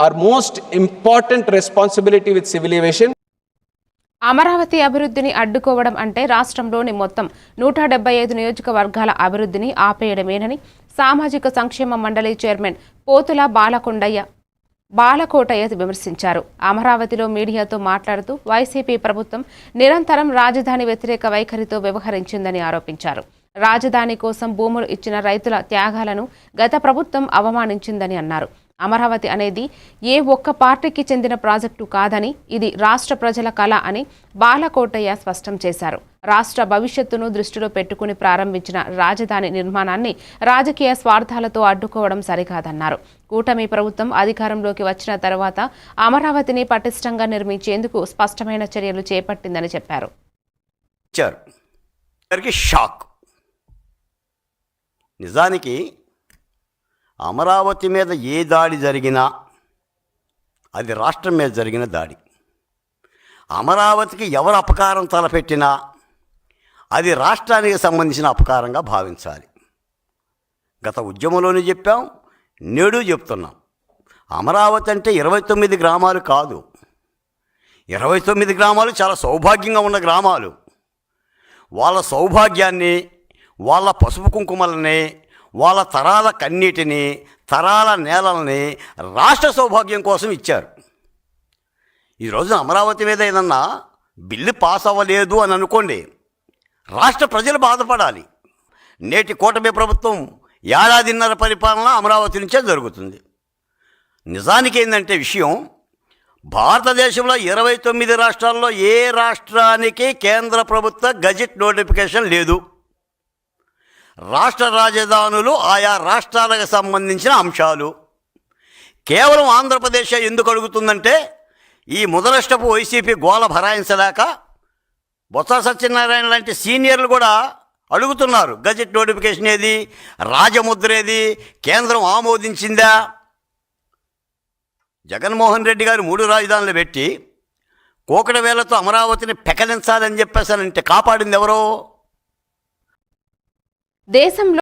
our most important responsibility with civil aviation Amaravati అభివృద్ధిని అడ్డుకోవడం అంటే రాష్ట్రంలోని మొత్తం నూట డెబ్బై ఐదు నియోజకవర్గాల అభివృద్ధిని ఆపేయడమేనని సామాజిక సంక్షేమ మండలి చైర్మన్ పోతుల బాలకొండయ్య బాలకోటయ్య విమర్శించారు. అమరావతిలో మీడియాతో మాట్లాడుతూ వైసీపీ ప్రభుత్వం నిరంతరం రాజధాని వ్యతిరేక వైఖరితో వ్యవహరించిందని ఆరోపించారు. రాజధాని కోసం భూములు ఇచ్చిన రైతుల త్యాగాలను గత ప్రభుత్వం అవమానించిందని అన్నారు. అమరావతి అనేది ఏ ఒక్క పార్టీకి చెందిన ప్రాజెక్టు కాదని ఇది రాష్ట్ర ప్రజల కళ అని బాలకోటయ్య స్పష్టం చేశారు. రాష్ట్ర భవిష్యత్తును దృష్టిలో పెట్టుకుని ప్రారంభించిన రాజధాని నిర్మాణాన్ని రాజకీయ స్వార్థాలతో అడ్డుకోవడం సరికాదన్నారు. కూటమి ప్రభుత్వం అధికారంలోకి వచ్చిన తర్వాత అమరావతిని పటిష్టంగా నిర్మించేందుకు స్పష్టమైన చర్యలు చేపట్టిందని చెప్పారు. షాక్. నిజానికి అమరావతి మీద ఏ దాడి జరిగినా అది రాష్ట్రం మీద జరిగిన దాడి. అమరావతికి ఎవరు అపకారం తలపెట్టినా అది రాష్ట్రానికి సంబంధించిన అపకారంగా భావించాలి. గత ఉద్యమంలోనే చెప్పాం నేడు చెప్తున్నాం. అమరావతి అంటే ఇరవై తొమ్మిది గ్రామాలు కాదు. ఇరవై తొమ్మిది గ్రామాలు చాలా సౌభాగ్యంగా ఉన్న గ్రామాలు. వాళ్ళ సౌభాగ్యాన్ని వాళ్ళ పసుపు కుంకుమలని వాళ్ళ తరాల కన్నీటిని తరాల నేలల్ని రాష్ట్ర సౌభాగ్యం కోసం ఇచ్చారు. ఈరోజు అమరావతి మీద ఏదన్నా బిల్లు పాస్ అవ్వలేదు అని అనుకోండి రాష్ట్ర ప్రజలు బాధపడాలి. నేటి కూటమి ప్రభుత్వం ఏడాదిన్నర పరిపాలన అమరావతి నుంచే జరుగుతుంది. నిజానికి ఏంటంటే విషయం భారతదేశంలో ఇరవై తొమ్మిది రాష్ట్రాల్లో ఏ రాష్ట్రానికి కేంద్ర ప్రభుత్వ గజెట్ నోటిఫికేషన్ లేదు. రాష్ట్ర రాజధానులు ఆయా రాష్ట్రాలకు సంబంధించిన అంశాలు. కేవలం ఆంధ్రప్రదేశ్ ఎందుకు అడుగుతుందంటే ఈ ముదనష్టపు వైసీపీ గోల భరాయించలేక బొత్స సత్యనారాయణ లాంటి సీనియర్లు కూడా అడుగుతున్నారు. గజెట్ నోటిఫికేషన్ ఏది? రాజముద్ర ఏది? కేంద్రం ఆమోదించిందా? జగన్మోహన్ రెడ్డి గారు మూడు రాజధానులు పెట్టి కోకడవేలతో అమరావతిని పెకలించాలని చెప్పేసానంటే కాపాడింది ఎవరో? దేశంలో